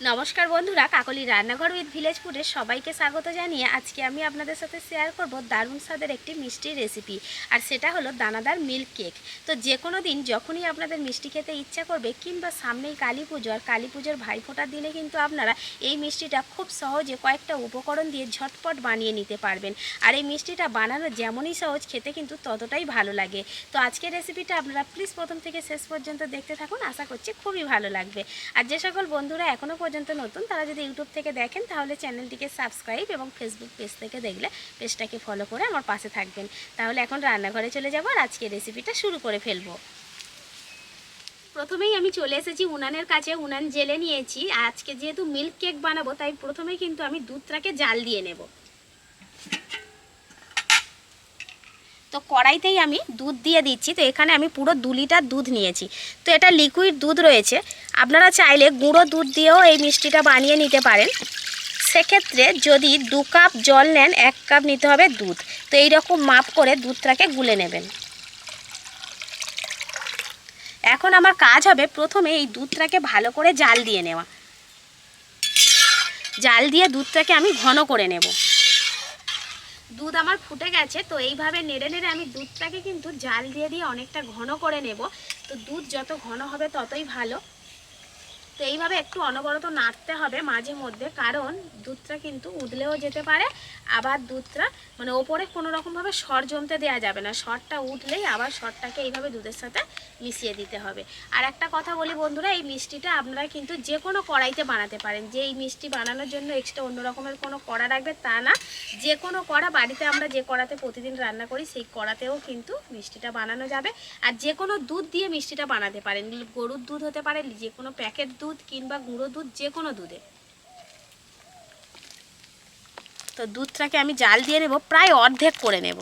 নমস্কার বন্ধুরা, কাকলি রান্নাঘর উইথ ভিলেজ ফুডের সবাইকে স্বাগত জানিয়ে আজকে আমি আপনাদের সাথে শেয়ার করব দারুণ স্বাদের একটি মিষ্টির রেসিপি আর সেটা হলো দানাদার মিল্ক কেক তো যে কোনো দিন যখনই আপনাদের মিষ্টি খেতে ইচ্ছা করবে, কিংবা সামনেই কালী পুজো, আর কালী পুজোর ভাইফোঁটার দিনে কিন্তু আপনারা এই মিষ্টিটা খুব সহজে কয়েকটা উপকরণ দিয়ে ঝটপট বানিয়ে নিতে পারবেন। আর এই মিষ্টিটা বানানো যেমনই সহজ, খেতে কিন্তু ততটাই ভালো লাগে। তো আজকের রেসিপিটা আপনারা প্লিজ প্রথম থেকে শেষ পর্যন্ত দেখতে থাকুন, আশা করছি খুবই ভালো লাগবে। আর যে সকল বন্ধুরা এখনও পর্যন্ত নতুন, তারা যদি ইউটিউব থেকে দেখেন, তাহলে চ্যানেলটিকে সাবস্ক্রাইব এবং ফেসবুক পেজ থেকে দেখলে পেজটাকে ফলো করে আমার পাশে থাকবেন। তাহলে এখন রান্নাঘরে চলে যাব আর আজকে রেসিপিটা শুরু করে ফেলব। প্রথমেই আমি চলে এসেছি উনানের কাছে। উনান জেলে নিয়েছি। আজকে যেহেতু মিল্ক কেক বানাবো, তাই প্রথমেই কিন্তু আমি দুধটাকে জাল দিয়ে নেব। তো কড়াইতেই আমি দুধ দিয়ে দিচ্ছি। তো এখানে আমি পুরো দু লিটার দুধ নিয়েছি। তো এটা লিকুইড দুধ রয়েছে। আপনারা চাইলে গুঁড়ো দুধ দিয়েও এই মিষ্টিটা বানিয়ে নিতে পারেন। সেক্ষেত্রে যদি দু কাপ জল নেন, এক কাপ নিতে হবে দুধ। তো এই রকম মাপ করে দুধটাকে গুলে নেবেন। এখন আমার কাজ হবে প্রথমে এই দুধটাকে ভালো করে জাল দিয়ে নেওয়া। জাল দিয়ে দুধটাকে আমি ঘন করে নেব। দুধ আমার ফুটে গেছে, তো এইভাবে নেড়ে নেড়ে আমি দুধটাকে কিন্তু জাল দিয়ে দিয়ে অনেকটা ঘন করে নেব। তো দুধ যত ঘন হবে ততই ভালো। তো এইভাবে একটু অনবরত নাড়তে হবে মাঝে মধ্যে, কারণ দুধটা কিন্তু উদলেও যেতে পারে, আবার দুধটা মানে ওপরে কোনো রকমভাবে সর জমতে দেওয়া যাবে না। সরটা উঠলেই আবার সরটাকে এইভাবে দুধের সাথে মিশিয়ে দিতে হবে। আর একটা কথা বলি বন্ধুরা, এই মিষ্টিটা আপনারা কিন্তু যে কোনো কড়াইতে বানাতে পারেন। যে এই মিষ্টি বানানোর জন্য এক্সট্রা অন্য রকমের কোনো কড়া রাখবে তা না। যে কোনো কড়া, বাড়িতে আমরা যে কড়াতে প্রতিদিন রান্না করি, সেই কড়াতেও কিন্তু মিষ্টিটা বানানো যাবে। আর যে কোনো দুধ দিয়ে মিষ্টিটা বানাতে পারেন। গরুর দুধ হতে পারে যে কোনো প্যাকেট কিংবা গুঁড়ো দুধ যে কোনো দুধে। তো দুধটাকে আমি জাল দিয়ে নেব, প্রায় অর্ধেক করে নেব।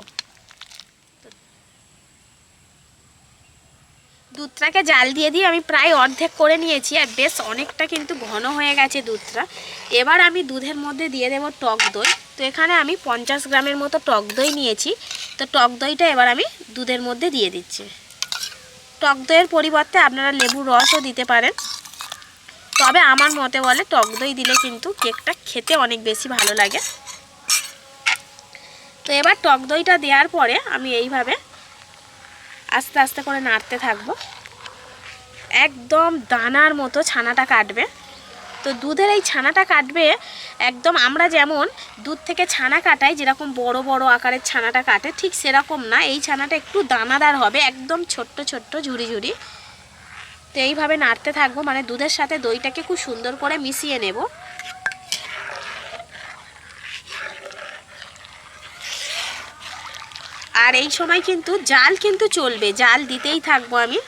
দুধটাকে জাল দিয়ে দিয়ে আমি প্রায় অর্ধেক করে নিয়েছি আর বেশ অনেকটা কিন্তু ঘন হয়ে গেছে দুধটা। এবার আমি দুধের মধ্যে দিয়ে দেবো টক দই। তো এখানে আমি পঞ্চাশ গ্রামের মতো টক দই নিয়েছি। তো টক দইটা এবার আমি দুধের মধ্যে দিয়ে দিচ্ছি। টক দইয়ের পরিবর্তে আপনারা লেবুর রসও দিতে পারেন। তবে আমার মতে বলে টক দই দিলে কিন্তু কেকটা খেতে অনেক বেশি ভালো লাগে। তো এবার টক দইটা দেওয়ার পরে আমি এইভাবে আস্তে আস্তে করে নাড়তে থাকব। একদম দানার মতো ছানাটা কাটবে। তো দুধের এই ছানাটা কাটবে একদম আমরা যেমন দুধ থেকে ছানা কাটাই, যেরকম বড় বড় আকারের ছানাটা কাটে, ঠিক সেরকম না। এই ছানাটা একটু দানাদার হবে, একদম ছোট্ট ছোট্ট ঝুড়ি ঝুড়ি। তো এইভাবে নাড়তে থাকব মানে দুধের সাথে দইটাকে খুব সুন্দর করে মিশিয়ে নেব। আর এই সময় কিন্তু জাল কিন্তু চলবে, জাল দিতেই থাকব আমি।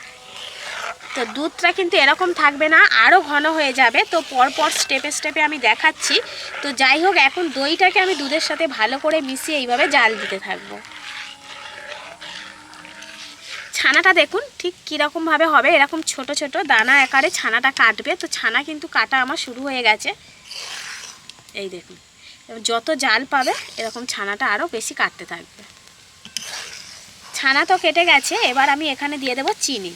তো দুধটা কিন্তু এরকম থাকবে না আরও ঘন হয়ে যাবে। তো পরপর স্টেপে স্টেপে আমি দেখাচ্ছি। তো যাই হোক, এখন দইটাকে আমি দুধের সাথে ভালো করে মিশিয়ে এইভাবে জাল দিতে থাকব। ছানাটা দেখুন, ঠিক কীরকমভাবে হবে। এরকম ছোট ছোট দানা আকারে ছানাটা কাটবে। তো ছানা কিন্তু কাটা আমার শুরু হয়ে গেছে। এই দেখুন যত জাল পাবে, এরকম ছানাটা আরও বেশি কাটতে থাকবে। ছানা তো কেটে গেছে, এবার আমি এখানে দিয়ে দেবো চিনি।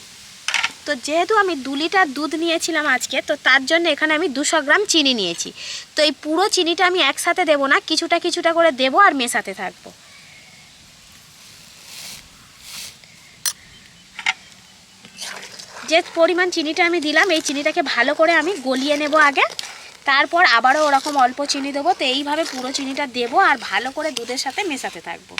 তো যেহেতু আমি দু লিটার দুধ নিয়েছিলাম আজকে, তো তার জন্য এখানে আমি দুশো গ্রাম চিনি নিয়েছি। তো এই পুরো চিনিটা আমি একসাথে দেবো না, কিছুটা কিছুটা করে দেবো আর মেশাতে থাকব। যে পরিমাণ চিনিটা আমি দিলাম, এই চিনিটাকে ভালো করে আমি গলিয়ে নেব আগে। তারপর আবারও ওরকম অল্প চিনি দেবো, তো এইভাবে পুরো চিনিটা দেবো আর ভালো করে দুধের সাথে মেশাতে থাকব।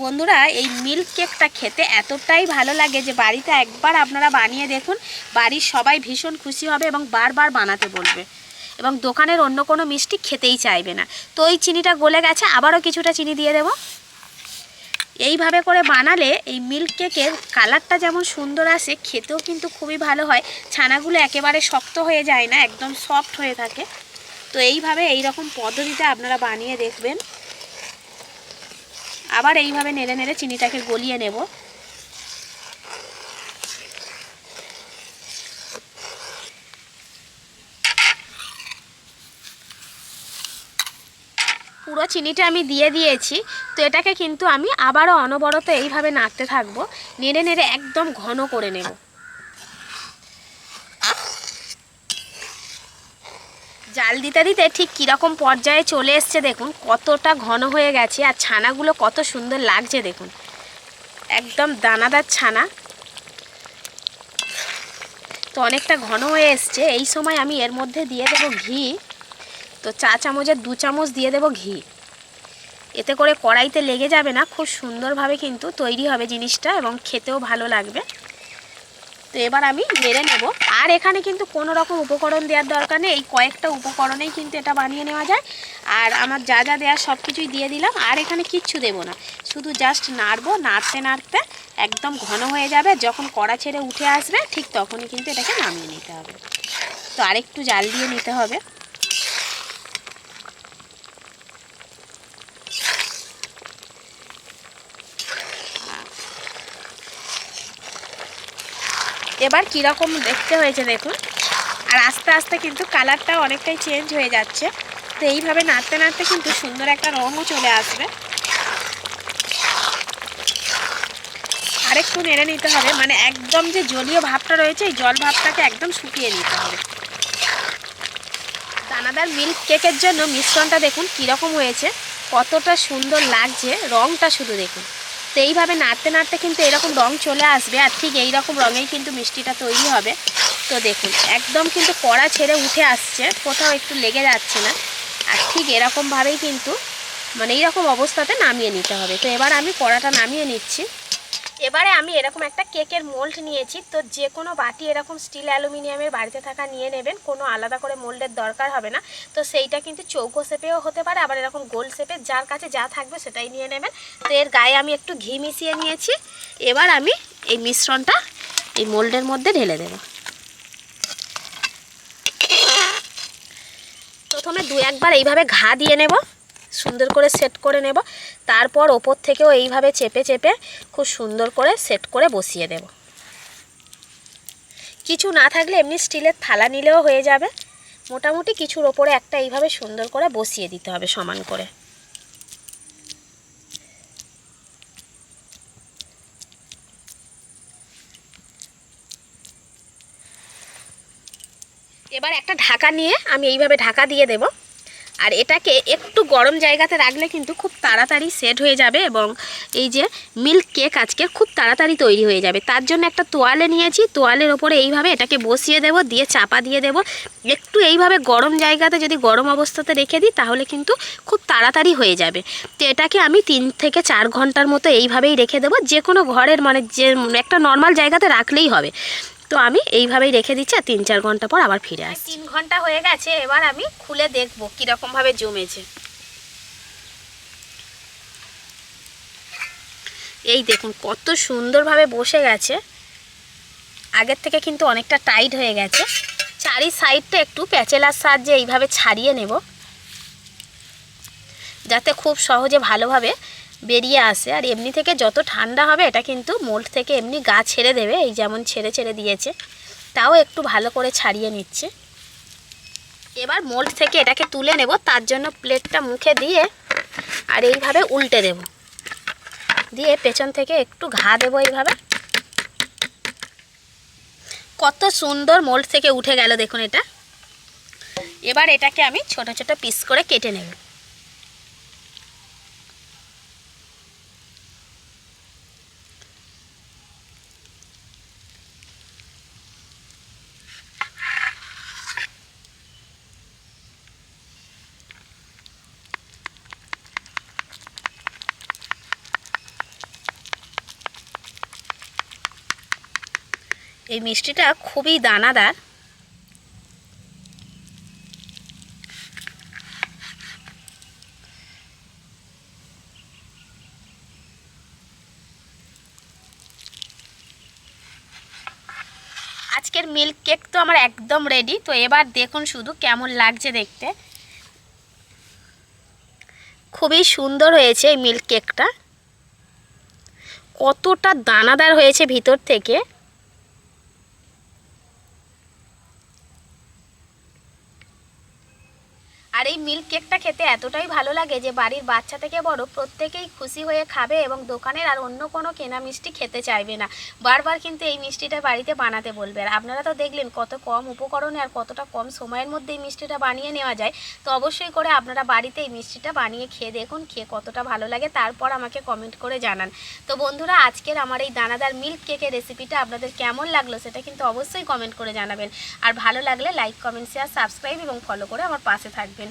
বন্ধুরা, এই মিল্ক কেকটা খেতে এতটাই ভালো লাগে যে বাড়িতে একবার আপনারা বানিয়ে দেখুন, বাড়ির সবাই ভীষণ খুশি হবে এবং বারবার বানাতে বলবে। এবং দোকানের অন্য কোনো মিষ্টি খেতেই চাইবে না। তো ওই চিনিটা গলে গেছে, আবারও কিছুটা চিনি দিয়ে দেবো। এইভাবে করে বানালে এই মিল্ক কেকের কালারটা যেমন সুন্দর আসে, খেতেও কিন্তু খুবই ভালো হয়। ছানাগুলো একেবারে শক্ত হয়ে যায় না, একদম সফট হয়ে থাকে। তো এইভাবে এই রকম পদ্ধতিতে আপনারা বানিয়ে দেখবেন। আবার এইভাবে নেড়ে নেড়ে চিনিটাকে গলিয়ে নেব। চিনিটা আমি দিয়ে দিয়েছি, তো এটাকে কিন্তু আমি আবারও অনবরত এইভাবে নাড়তে থাকব, নেড়ে নেড়ে একদম ঘন করে নেব। জাল দিতে দিতে ঠিক কীরকম পর্যায়ে চলে এসছে দেখুন, কতটা ঘন হয়ে গেছে আর ছানাগুলো কত সুন্দর লাগছে দেখুন। একদম দানাদার ছানা। তো অনেকটা ঘন হয়ে এসছে, এই সময় আমি এর মধ্যে দিয়ে দেবো ঘি। তো চা চামচের দু চামচ দিয়ে দেবো ঘি। এতে করে কড়াইতে লেগে যাবে না, খুব সুন্দরভাবে কিন্তু তৈরি হবে জিনিসটা এবং খেতেও ভালো লাগবে। তো এবার আমি নেড়ে নেব। আর এখানে কিন্তু কোনো রকম উপকরণ দেওয়ার দরকার নেই, এই কয়েকটা উপকরণেই কিন্তু এটা বানিয়ে নেওয়া যায়। আর আমার যা যা দেওয়ার সব কিছুই দিয়ে দিলাম, আর এখানে কিচ্ছু দেবো না, শুধু জাস্ট নাড়বো, নাড়তে নাড়তে একদম ঘন হয়ে যাবে, যখন কড়া ছেড়ে উঠে আসবে, ঠিক তখনই কিন্তু এটাকে নামিয়ে নিতে হবে। তো আরেকটু জাল দিয়ে নিতে হবে। এবার কীরকম দেখতে হয়েছে দেখুন। আর আস্তে আস্তে কিন্তু কালারটা অনেকটাই চেঞ্জ হয়ে যাচ্ছে। তো এইভাবে নাড়তে নাড়তে কিন্তু সুন্দর একটা রঙও চলে আসবে। আরেকটু নেড়ে নিতে হবে মানে একদম যে জলীয় ভাবটা রয়েছে, এই জল ভাবটাকে একদম শুকিয়ে নিতে হবে। দানাদার মিল্ক কেকের জন্য মিশ্রণটা দেখুন কীরকম হয়েছে, কতটা সুন্দর লাগছে রঙটা শুধু দেখুন। তো এইভাবে নাড়তে নাড়তে কিন্তু এরকম রং চলে আসবে আর ঠিক এই রকম রঙেই কিন্তু মিষ্টিটা তৈরি হবে। তো দেখুন, একদম কিন্তু কড়া ছেড়ে উঠে আসছে, কোথাও একটু লেগে যাচ্ছে না। আর ঠিক এরকমভাবেই কিন্তু মানে এইরকম অবস্থাতে নামিয়ে নিতে হবে। তো এবার আমি কড়াটা নামিয়ে নিচ্ছি। এবারে আমি এরকম একটা কেকের মোল্ড নিয়েছি, তো যে কোনো বাটি এরকম স্টিল অ্যালুমিনিয়ামের বাড়িতে থাকা নিয়ে নেবেন, কোনো আলাদা করে মোল্ডের দরকার হবে না। তো সেইটা কিন্তু চৌকো শেপেও হতে পারে, আবার এরকম গোল শেপে যার কাছে যা থাকবে সেটাই নিয়ে নেবেন। তো এর গায়ে আমি একটু ঘি মিশিয়ে নিয়েছি, এবার আমি এই মিশ্রণটা এই মোল্ডের মধ্যে ঢেলে দেব। প্রথমে দু একবার এইভাবে ঘা দিয়ে নেব। সুন্দর করে সেট করে নেব। তারপর ওপর থেকেও এইভাবে চেপে চেপে খুব সুন্দর করে সেট করে বসিয়ে দেব। কিছু না থাকলে এমনি স্টিলের থালা নিলেও হয়ে যাবে। মোটামুটি কিছুর ওপরে একটা এইভাবে সুন্দর করে বসিয়ে দিতে হবে সমান করে। এবার একটা ঢাকা নিয়ে আমি এইভাবে ঢাকা দিয়ে দেব। আর এটাকে একটু গরম জায়গাতে রাখলে কিন্তু খুব তাড়াতাড়ি সেট হয়ে যাবে এবং এই যে মিল্ক কেক আজকে খুব তাড়াতাড়ি তৈরি হয়ে যাবে। তার জন্য একটা তোয়ালে নিয়েছি, তোয়ালের ওপরে এইভাবে এটাকে বসিয়ে দেব, দিয়ে চাপা দিয়ে দেব। একটু এইভাবে গরম জায়গাতে যদি গরম অবস্থাতে রেখে দিই, তাহলে কিন্তু খুব তাড়াতাড়ি হয়ে যাবে। তো এটাকে আমি তিন থেকে চার ঘণ্টার মতো এইভাবেই রেখে দেবো। যে কোনো ঘরের মানে যে একটা নর্মাল জায়গাতে রাখলেই হবে। তো আমি এইভাবেই রেখে দিচ্ছি আর তিন চার ঘণ্টা পর আবার ফিরে আসি তিন ঘণ্টা হয়ে গেছে এবার আমি খুলে দেখব কীরকমভাবে জমেছে। এই দেখুন কত সুন্দরভাবে বসে গেছে। আগের থেকে কিন্তু অনেকটা টাইট হয়ে গেছে। চারি সাইডটা একটু প্যাচেলার সাহায্যে এইভাবে ছাড়িয়ে নেব। যাতে খুব সহজে ভালোভাবে বেরিয়ে আসে। আর এমনি থেকে যত ঠান্ডা হবে, এটা কিন্তু মোল্ড থেকে এমনি গা ছেড়ে দেবে। এই যেমন ছেড়ে ছেড়ে দিয়েছে, তাও একটু ভালো করে ছাড়িয়ে নিচ্ছে। এবার মোল্ড থেকে এটাকে তুলে নেব, তার জন্য প্লেটটা মুখে দিয়ে আর এইভাবে উল্টে দেব। দিয়ে পেছন থেকে একটু ঘা দেবো এইভাবে। কত সুন্দর মোল্ড থেকে উঠে গেল, দেখুন এটা। এবার এটাকে আমি ছোট ছোট পিস করে কেটে নেব। এই মিষ্টিটা খুবই দানাদার। আজকের মিল্ক কেক তো আমার একদম রেডি তো এবার দেখুন শুধু কেমন লাগছে দেখতে। খুবই সুন্দর হয়েছে এই মিল্ক কেকটা কতটা দানাদার হয়েছে ভিতর থেকে। আর এই মিল্ক কেকটা খেতে এতটাই ভালো লাগে যে বাড়ির বাচ্চা থেকে বড় প্রত্যেকেই খুশি হয়ে খাবে এবং দোকানের আর অন্য কোনো কেনা মিষ্টি খেতে চাইবে না। বারবার কিন্তু এই মিষ্টিটা বাড়িতে বানাতে বলবে। আর আপনারা তো দেখলেন কত কম উপকরণে আর কতটা কম সময়ের মধ্যে এই মিষ্টিটা বানিয়ে নেওয়া যায়। তো অবশ্যই করে আপনারা বাড়িতে এই মিষ্টিটা বানিয়ে খেয়ে দেখুন, খেয়ে কতটা ভালো লাগে। তারপর আমাকে কমেন্ট করে জানান। তো বন্ধুরা, আজকের আমার এই দানাদার মিল্ক কেকের রেসিপিটা আপনাদের কেমন লাগল সেটা কিন্তু অবশ্যই কমেন্ট করে জানাবেন। আর ভালো লাগলে লাইক কমেন্ট শেয়ার সাবস্ক্রাইব এবং ফলো করে আমার পাশে থাকবেন।